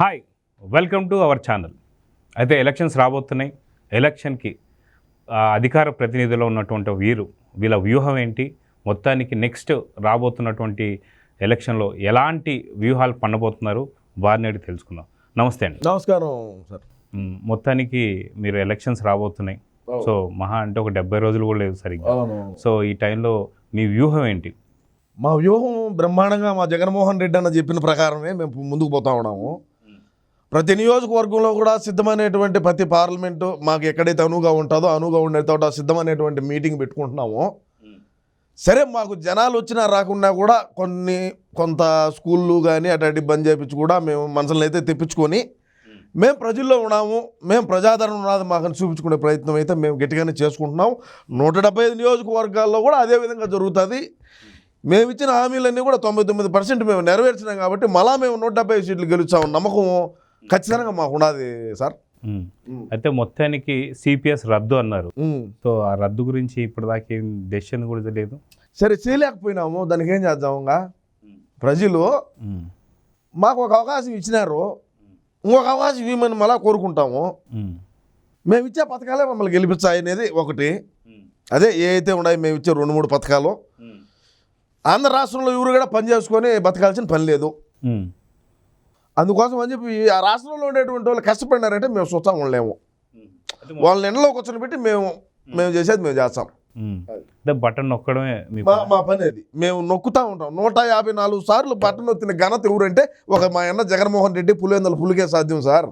Hi welcome to our channel అయితే elections రాబోతున్నాయి. ఎలక్షన్కి అధికార ప్రతినిధిలో ఉన్నటువంటి వీరు వీళ్ళ వ్యూహం ఏంటి? మొత్తానికి నెక్స్ట్ రాబోతున్నటువంటి ఎలక్షన్లో ఎలాంటి వ్యూహాలు పన్నబోతున్నారు వారిని అడిగి తెలుసుకుందాం. నమస్తే అండి. నమస్కారం సార్. మొత్తానికి మీరు ఎలక్షన్స్ రాబోతున్నాయి. సో మహా అంటే ఒక డెబ్బై రోజులు కూడా లేదు సరిగ్గా. సో ఈ టైంలో మీ వ్యూహం ఏంటి? మా వ్యూహం బ్రహ్మాండంగా మా జగన్మోహన్ రెడ్డి అన్న చెప్పిన ప్రకారమే మేము ముందుకు పోతా ఉన్నాము. ప్రతి నియోజకవర్గంలో కూడా సిద్ధమైనటువంటి ప్రతి పార్లమెంటు మాకు ఎక్కడైతే అనువుగా ఉంటుందో అనువుగా ఉండే తోట సిద్ధమైనటువంటి మీటింగ్ పెట్టుకుంటున్నాము సరే మాకు జనాలు వచ్చినా రాకున్నా కూడా కొన్ని కొంత స్కూళ్ళు కానీ అటువంటి బంద్ చేయించి కూడా మేము మనుషులను అయితే తెప్పించుకొని మేము. ప్రజల్లో ఉన్నాము మేము ప్రజాదరణ ఉన్నది మాకు చూపించుకునే ప్రయత్నం అయితే మేము గట్టిగానే చేసుకుంటున్నాం. నూట డెబ్బై ఐదు నియోజకవర్గాల్లో కూడా అదే విధంగా జరుగుతుంది. మేము. ఇచ్చిన హామీలన్నీ కూడా తొంభై తొమ్మిది పర్సెంట్ మేము నెరవేర్చినాం కాబట్టి మళ్ళా మేము నూట డెబ్బై సీట్లు గెలుచాము నమ్మకం ఖచ్చితంగా మాకు ఉన్నది సార్. అయితే మొత్తానికి సిపిఎస్ రద్దు అన్నారు. సో ఆ రద్దు గురించి ఇప్పటిదాకా ఏం డెసిషన్ కూడా లేదు సరే చేయలేకపోయినాము. దానికి ఏం చేద్దాం ఇంకా? ప్రజలు మాకు ఒక అవకాశం ఇచ్చినారు. ఇంకొక అవకాశం ఇవ్వమని మళ్ళా కోరుకుంటాము. మేము ఇచ్చే పథకాలే మమ్మల్ని గెలిపించాయి అనేది ఒకటి. అదే ఏ అయితే ఉన్నాయి మేము ఇచ్చే రెండు మూడు పథకాలు. ఆంధ్ర రాష్ట్రంలో ఎవరు కూడా పని చేసుకొని బతకాల్సిన పని లేదు. అందుకోసం అని చెప్పి ఆ రాష్ట్రంలో ఉండేటువంటి వాళ్ళు కష్టపడినారంటే మేము చూస్తా ఉండలేము. వాళ్ళని ఎండలో కూర్చొని పెట్టి మేము మేము. చేసేది మేము చేస్తాం. బటన్ నొక్కడమే మీ పని. అది. మేము నొక్కుతా ఉంటాం. నూట యాభై నాలుగు సార్లు బట్టన్ నొత్తిన ఘనత ఎవరంటే ఒక మా అన్న జగన్మోహన్ రెడ్డి పులివెందుల పులికే సాధ్యం సార్.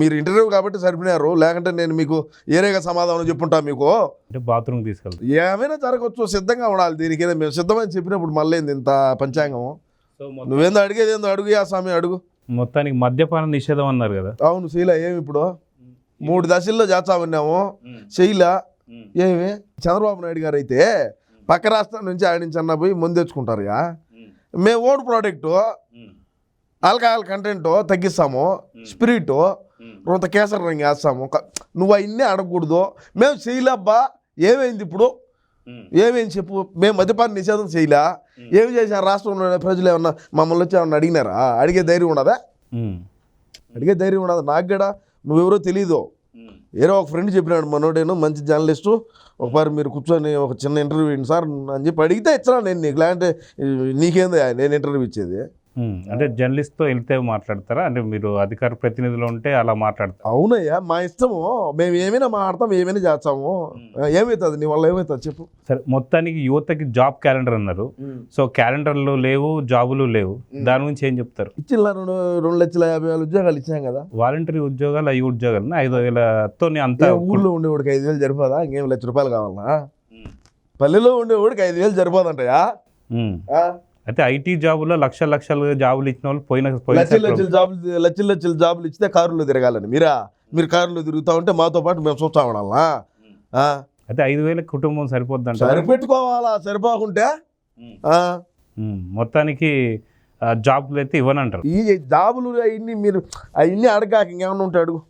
మీరు ఇంటర్వ్యూ కాబట్టి సరిపోయినారు. లేకుంటే నేను మీకు ఏరేగా సమాధానం చెప్పుంటా మీకు. అంటే బాత్రూమ్ తీసుకెళ్తాం. ఏమైనా జరగవచ్చు సిద్ధంగా ఉండాలి దీనికైనా. మేము సిద్ధమని చెప్పినప్పుడు మళ్ళీ ఇంత పంచాంగం నువ్వేందో అడిగేది ఏందో అడుగు యా స్వామి అడుగు. మొత్తానికి మద్యపాన నిషేధం అన్నారు కదా. అవును శైల ఏమి ఇప్పుడు? మూడు దశల్లో చేస్తామన్నాము శైల ఏమి? చంద్రబాబు నాయుడు గారు అయితే పక్క రాష్ట్రం నుంచి ఆయన నుంచి అన్న పోయి ముందు తెచ్చుకుంటారు ఇక. మేము ఓన్ ప్రోడక్ట్ ఆల్కహాల్ కంటెంట్ తగ్గిస్తాము స్పిరిట్ కేసరి రంగు వేస్తాము. నువ్వు అవన్నీ అడగకూడదు. మేము చేయలేబ్బా ఏమైంది ఇప్పుడు? ఏమైంది చెప్పు? మేము మద్యపాన నిషేధం చేయలే. ఏమి చేశారు రాష్ట్రంలో ప్రజలు ఏమన్నా మమ్మల్ని వచ్చి ఏమన్నా అడిగినారా? అడిగే ధైర్యం ఉండదా అడిగే ధైర్యం ఉండదు నాకు కూడా నువ్వెవరో తెలీదు. ఏదో ఒక ఫ్రెండ్ చెప్పినాడు మనోడేను మంచి జర్నలిస్టు ఒకసారి మీరు కూర్చొని ఒక చిన్న ఇంటర్వ్యూ సార్ అని చెప్పి అడిగితే ఇచ్చినా నేను నీకు. లేదంటే నీకేంది నేను ఇంటర్వ్యూ ఇచ్చేది. అంటే జర్నలిస్ట్తో వెళ్తే మాట్లాడతారా? అంటే మీరు అధికార ప్రతినిధులు ఉంటే అలా మాట్లాడతారు? అవునయ్యా మా ఇష్టము. మేము ఏమైనా మాడతాం ఏమైనా చేస్తాము. ఏమవుతుంది నీ వల్ల ఏమవుతుంది చెప్పు. సరే మొత్తానికి యువతకి జాబ్ క్యాలెండర్ అన్నారు. సో క్యాలెండర్లు లేవు జాబులు లేవు. దాని గురించి ఏం చెప్తారు? ఇచ్చిన రెండు రెండు లక్షల యాభై వేల ఉద్యోగాలు ఇచ్చాం కదా. వాలంటరీ ఉద్యోగాలు అవి ఉద్యోగాలు ఐదు వేలతో అంతా ఊళ్ళో ఉండేవాడికి ఐదు వేలు సరిపోదా? ఇంకేం లక్ష రూపాయలు కావాలనా? పల్లెలో ఉండేవాడికి ఐదు వేలు సరిపోదంటయా మ్. అయితే ఐటీ జాబులో లక్ష లక్షలు జాబులు ఇచ్చిన వాళ్ళు పోయిన పోయిన లక్షల లక్షల జాబులు లక్షల లక్షల జాబులు ఇచ్చితే కారులో తిరగాలని. మీరా? మీరు కారులో తిరుగుతా ఉంటే మాతో పాటు మేము చూస్తా ఉండాలా ఆ? అయితే ఐదు వేల కుటుంబం సరిపోద్దంట సరిపెట్టుకోవాలా? సరిపోకుంటే? ఆ? మొత్తానికి ఆ, జాబ్లు అయితే ఇవ్వనంటారు. ఈ జాబులు అవన్నీ మీరు అవన్నీ అడగాక ఇంకేమన్నా ఉంటే అడుగు.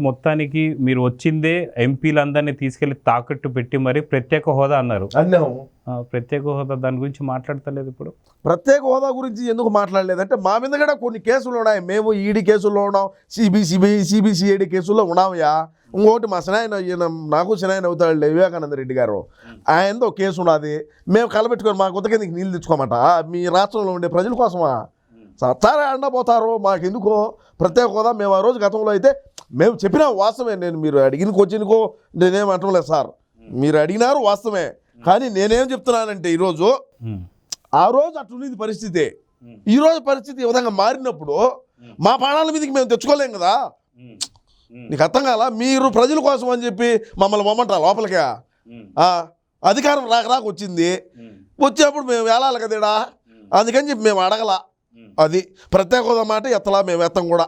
మొత్తానికి మీరు వచ్చిందే ఎంపీలందరినీ తీసుకెళ్ళి తాకట్టు పెట్టి మరి ప్రత్యేక హోదా అన్నారు. అన్నాము ప్రత్యేక హోదా దాని గురించి మాట్లాడతలేదు ఇప్పుడు. ప్రత్యేక హోదా గురించి ఎందుకు మాట్లాడలేదంటే మా మీద కూడా కొన్ని కేసులు ఉన్నాయి. మేము ఈడీ కేసుల్లో ఉన్నాం సిబిసిబి సిబిసిఐడి కేసుల్లో ఉన్నామయ్యా. ఇంకోటి మా సినాయన ఈయన నాకు సినాయన అవుతాడు వివేకానంద రెడ్డి గారు. ఆయనతో ఒక కేసు ఉన్నది. మేము కలబెట్టుకొని మా కొత్త కిందకి నీళ్ళు తెచ్చుకోమంట. మీ రాష్ట్రంలో ఉండే ప్రజల కోసమా? సత్తారే అండపోతారు మాకెందుకో? ప్రత్యేక హోదా మేము ఆ రోజు గతంలో అయితే మేము చెప్పిన వాస్తవమే నేను మీరు అడిగిన క్వశ్చన్కో నేనేం అంటలేదు సార్. మీరు అడిగినారు వాస్తవమే కానీ నేనేం చెప్తున్నానంటే ఈరోజు ఆ రోజు అట్లుంది పరిస్థితి. ఈ రోజు పరిస్థితి ఈ విధంగా మారినప్పుడు మా ప్రాణాల మీదకి మేము తెచ్చుకోలేం కదా? నీకు అర్థం కాలా? మీరు ప్రజల కోసం అని చెప్పి మమ్మల్ని పొమ్మంటారా లోపలికి? అధికారం రాక రాక వచ్చింది. వచ్చేప్పుడు మేము వేలాలి కదేడా అందుకని చెప్పి మేము అడగల. అది ప్రత్యేక హోదా మాట ఎత్తలా మేము ఎత్తం కూడా.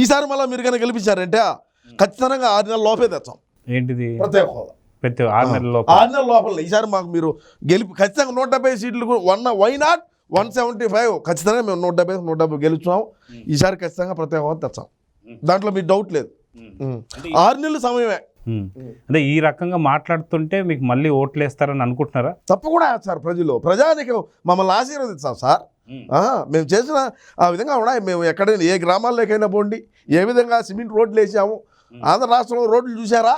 ఈసారి మళ్ళీ మీరు కనుక గెలిపించారంటే ఖచ్చితంగా ఆరు నెలల లోపే తెచ్చాం. ఏంటిది? ప్రత్యేక హోదా. ప్రతి ఆరు నెలల ఆరు నెలల లోపల ఈసారి మాకు మీరు గెలిపి ఖచ్చితంగా నూట డెబ్బై సీట్లు కూడా one why not one seventy five ఖచ్చితంగా మేము నూట డెబ్బై నూట డెబ్బై గెలుచున్నాం ఈసారి ఖచ్చితంగా ప్రత్యేక హోదా తెచ్చాం. దాంట్లో మీ డౌట్ లేదు. ఆరు నెలల సమయమే. అంటే ఈ రకంగా మాట్లాడుతుంటే మీకు మళ్ళీ ఓట్లు వేస్తారని అనుకుంటున్నారా? తప్పకుండా సార్ ప్రజలు. ప్రజానికి మమ్మల్ని ఆశీర్వదిస్తాం సార్. మేము చేసిన ఆ విధంగా ఉన్నాయి మేము ఎక్కడైనా ఏ గ్రామాల్లోకైనా పోండి ఏ విధంగా సిమెంట్ రోడ్లు వేసాము ఆంధ్ర రాష్ట్రంలో రోడ్లు చూసారా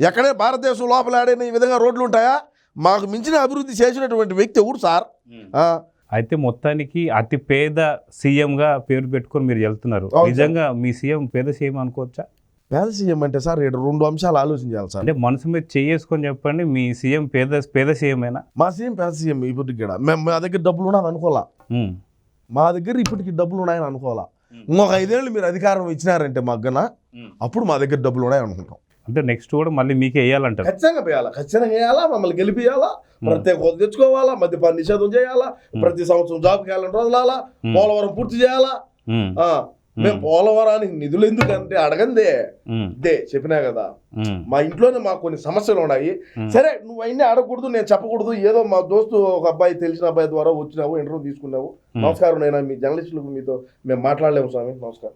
ఎక్కడే భారతదేశం లోపల ఆడైనా ఈ విధంగా రోడ్లు ఉంటాయా? మాకు మించిన అభివృద్ధి చేసినటువంటి వ్యక్తి ఎవరు సార్? ఆ, అయితే మొత్తానికి అతి పేద సీఎంగా పేరు పెట్టుకొని మీరు వెళ్తున్నారు. నిజంగా మీ సీఎం పేద సీఎం అనుకోవచ్చా? పేద సీఎం అంటే సార్ ఇక్కడ రెండు అంశాలు ఆలోచించాలి సార్. అంటే మనసు మీద చేసుకొని చెప్పండి మీ సీఎం పేద పేద సీఎమేనా మా సీఎం పేద సీఎం ఇప్పటికి కూడా. మేము మా దగ్గర డబ్బులు ఉన్నది అనుకోవాలా. మా దగ్గర ఇప్పటికి డబ్బులు ఉన్నాయని అనుకోవాలా? ఇంకొక ఐదేళ్ళు మీరు అధికారం ఇచ్చినారంటే మగ్గన అప్పుడు మా దగ్గర డబ్బులు ఉన్నాయని అనుకుంటాం. అంటే నెక్స్ట్ కూడా మళ్ళీ మీకే వేయాలంటారు. ఖచ్చితంగా వేయాలా? ఖచ్చితంగా వేయాలా? మమ్మల్ని గెలిపియాలా? ప్రత్యేక హోదా తెచ్చుకోవాలా? మద్యపాన నిషేధం చేయాలా? ప్రతి సంవత్సరం జాబ్ క్యాలెండర్ వదలాలా. పోలవరం పూర్తి చేయాలా? మేము పోలవరానికి నిధులు ఎందుకంటే అడగందే. ఇదే చెప్పినా కదా. మా ఇంట్లోనే మాకు కొన్ని సమస్యలు ఉన్నాయి. సరే నువ్వు అయినా అడగకూడదు నేను చెప్పకూడదు ఏదో మా దోస్తు ఒక అబ్బాయి తెలిసిన అబ్బాయి ద్వారా వచ్చినావు ఇంటర్వ్యూ తీసుకున్నావు. నమస్కారం నేను మీ జర్నలిస్టులకు మీతో మేము మాట్లాడలేము స్వామి నమస్కారం